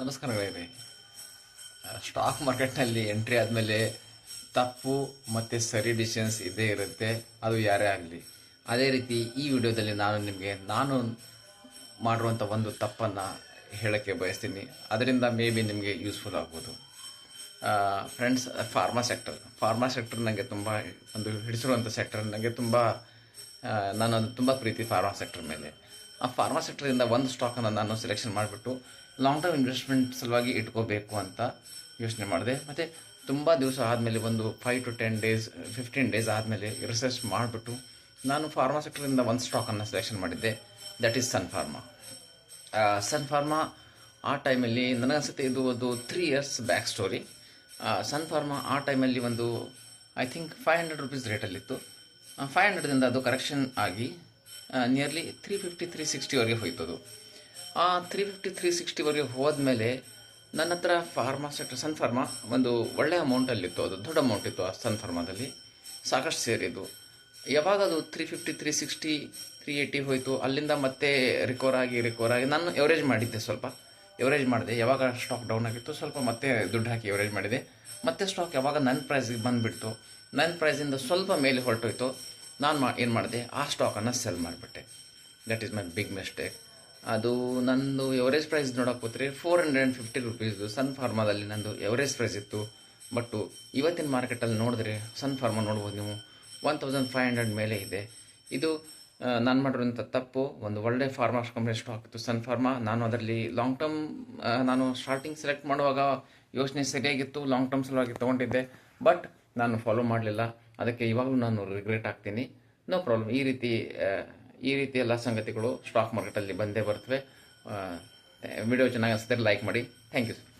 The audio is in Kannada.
ನಮಸ್ಕಾರಗಳಿವೆ ಸ್ಟಾಕ್ ಮಾರ್ಕೆಟ್ನಲ್ಲಿ ಎಂಟ್ರಿ ಆದಮೇಲೆ ತಪ್ಪು ಮತ್ತು ಸರಿ ಡಿಸಿಷನ್ಸ್ ಇದ್ದೇ ಇರುತ್ತೆ, ಅದು ಯಾರೇ ಆಗಲಿ. ಅದೇ ರೀತಿ ಈ ವಿಡಿಯೋದಲ್ಲಿ ನಾನು ನಿಮಗೆ, ನಾನು ಮಾಡಿರುವಂಥ ಒಂದು ತಪ್ಪನ್ನು ಹೇಳೋಕ್ಕೆ ಬಯಸ್ತೀನಿ. ಅದರಿಂದ ಮೇ ಬಿ ನಿಮಗೆ ಯೂಸ್ಫುಲ್ ಆಗ್ಬೋದು. Friends pharma sector pharma sector ನನಗೆ ತುಂಬ, ಒಂದು ಹಿಡಿಸಿರುವಂಥ ಸೆಕ್ಟರ್ ನನಗೆ ತುಂಬ ನಾನು ತುಂಬ ಪ್ರೀತಿ ಫಾರ್ಮಾ ಸೆಕ್ಟರ್ ಮೇಲೆ. ಆ ಫಾರ್ಮಾ ಸೆಕ್ಟರಿಂದ ಒಂದು ಸ್ಟಾಕನ್ನು ನಾನು ಸೆಲೆಕ್ಷನ್ ಮಾಡಿಬಿಟ್ಟು ಲಾಂಗ್ ಟರ್ಮ್ ಇನ್ವೆಸ್ಟ್ಮೆಂಟ್ ಸಲುವಾಗಿ ಇಟ್ಕೋಬೇಕು ಅಂತ ಯೋಚನೆ ಮಾಡಿದೆ. ಮತ್ತು ತುಂಬ ದಿವಸ ಆದಮೇಲೆ ಒಂದು five to ten days fifteen days ಆದಮೇಲೆ ರಿಸರ್ಚ್ ಮಾಡಿಬಿಟ್ಟು ನಾನು ಫಾರ್ಮಾ ಸೆಕ್ಟರಿಂದ ಒಂದು ಸ್ಟಾಕನ್ನು ಸೆಲೆಕ್ಷನ್ ಮಾಡಿದ್ದೆ. That is Sun Pharma Sun Pharma ಆ ಟೈಮಲ್ಲಿ ನನಗನ್ಸುತ್ತೆ ಇದು ಒಂದು three years back story Sun Pharma ಆ ಟೈಮಲ್ಲಿ ಒಂದು I think five hundred rupees ರೇಟಲ್ಲಿತ್ತು five ಹಂಡ್ರೆಡ್ದಿಂದ ಅದು ಕರೆಕ್ಷನ್ ಆಗಿ ನಿಯರ್ಲಿ ತ್ರೀ ಫಿಫ್ಟಿ ತ್ರೀ ಸಿಕ್ಸ್ಟಿವರೆಗೆ ಹೋಯ್ತದು. ಆ ತ್ರೀ ಫಿಫ್ಟಿ ತ್ರೀ ಸಿಕ್ಸ್ಟಿವರೆಗೆ ಹೋದ್ಮೇಲೆ ನನ್ನ ಹತ್ರ ಫಾರ್ಮಾ ಸೆಕ್ಟರ್ ಸನ್ ಫಾರ್ಮಾ ಒಂದು ಒಳ್ಳೆಯ ಅಮೌಂಟಲ್ಲಿತ್ತು ಅದು ದೊಡ್ಡ ಅಮೌಂಟ್ ಇತ್ತು ಆ ಸನ್ ಫಾರ್ಮಾದಲ್ಲಿ ಸಾಕಷ್ಟು ಸೇರಿದ್ದು. ಯಾವಾಗ ಅದು three fifty three sixty three eighty ಹೋಯಿತು, ಅಲ್ಲಿಂದ ಮತ್ತೆ ರಿಕವರ್ ಆಗಿ ರಿಕವರ್ ಆಗಿ ನಾನು ಎವರೇಜ್ ಮಾಡಿದ್ದೆ ಸ್ವಲ್ಪ. ಎವರೇಜ್ ಮಾಡಿದೆ. ಯಾವಾಗ ಸ್ಟಾಕ್ ಡೌನ್ ಆಗಿತ್ತು, ಸ್ವಲ್ಪ ಮತ್ತೆ ದುಡ್ಡು ಹಾಕಿ ಎವರೇಜ್ ಮಾಡಿದೆ. ಮತ್ತೆ ಸ್ಟಾಕ್ ಯಾವಾಗ ನನ್ನ ಪ್ರೈಸಿಗೆ ಬಂದುಬಿಡ್ತು. ನನ್ನ ಪ್ರೈಸಿಂದ ಸ್ವಲ್ಪ ಮೇಲೆ ಹೊರಟೋಯ್ತು. ನಾನು ಮಾ ಏನು ಮಾಡಿದೆ? ಆ ಸ್ಟಾಕನ್ನು ಸೆಲ್ ಮಾಡಿಬಿಟ್ಟೆ. That is my big mistake ಅದು ನಂದು ಎವರೇಜ್ ಪ್ರೈಸ್ ನೋಡೋಕೆ ಕೂತ್ರೆ ಫೋರ್ ಹಂಡ್ರೆಡ್ ಆ್ಯಂಡ್ ಫಿಫ್ಟಿ ರುಪೀಸ್ದು ಸನ್ ಫಾರ್ಮಾದಲ್ಲಿ ನಂದು ಎವರೇಜ್ ಪ್ರೈಸ್ ಇತ್ತು. ಬಟ್ಟು ಇವತ್ತಿನ ಮಾರ್ಕೆಟಲ್ಲಿ ನೋಡಿದ್ರೆ ಸನ್ ಫಾರ್ಮಾ ನೋಡ್ಬೋದು ನೀವು. ಒನ್ ತೌಸಂಡ್ ಫೈವ್ ಹಂಡ್ರೆಡ್ ಮೇಲೆ ಇದೆ. ಇದು ನಾನು ಮಾಡಿರೋಂಥ ತಪ್ಪು. ಒಂದು ಒಳ್ಳೆ ಫಾರ್ಮಾ ಕಂಪ್ನಿ ಸ್ಟಾಕ್ ಇತ್ತು ಸನ್ ಫಾರ್ಮಾ ನಾನು ಅದರಲ್ಲಿ ಲಾಂಗ್ ಟರ್ಮ್ ನಾನು ಸ್ಟಾರ್ಟಿಂಗ್ ಸೆಲೆಕ್ಟ್ ಮಾಡುವಾಗ ಯೋಚನೆ ಸರಿಯಾಗಿತ್ತು ಲಾಂಗ್ ಟರ್ಮ್ ಸಲುವಾಗಿ ತೊಗೊಂಡಿದ್ದೆ. ಬಟ್ ನಾನು ಫಾಲೋ ಮಾಡಲಿಲ್ಲ. ಅದಕ್ಕೆ ಇವಾಗಲೂ ನಾನು ರಿಗ್ರೆಟ್ ಆಗ್ತೀನಿ. ನೋ ಪ್ರಾಬ್ಲಮ್ ಈ ರೀತಿ ಈ ರೀತಿ ಎಲ್ಲ ಸಂಗತಿಗಳು ಸ್ಟಾಕ್ ಮಾರ್ಕೆಟಲ್ಲಿ ಬಂದೇ ಬರ್ತವೆ. ವಿಡಿಯೋ ಚೆನ್ನಾಗಿ ಅನಿಸಿದ್ರೆ ಲೈಕ್ ಮಾಡಿ. Thank you sir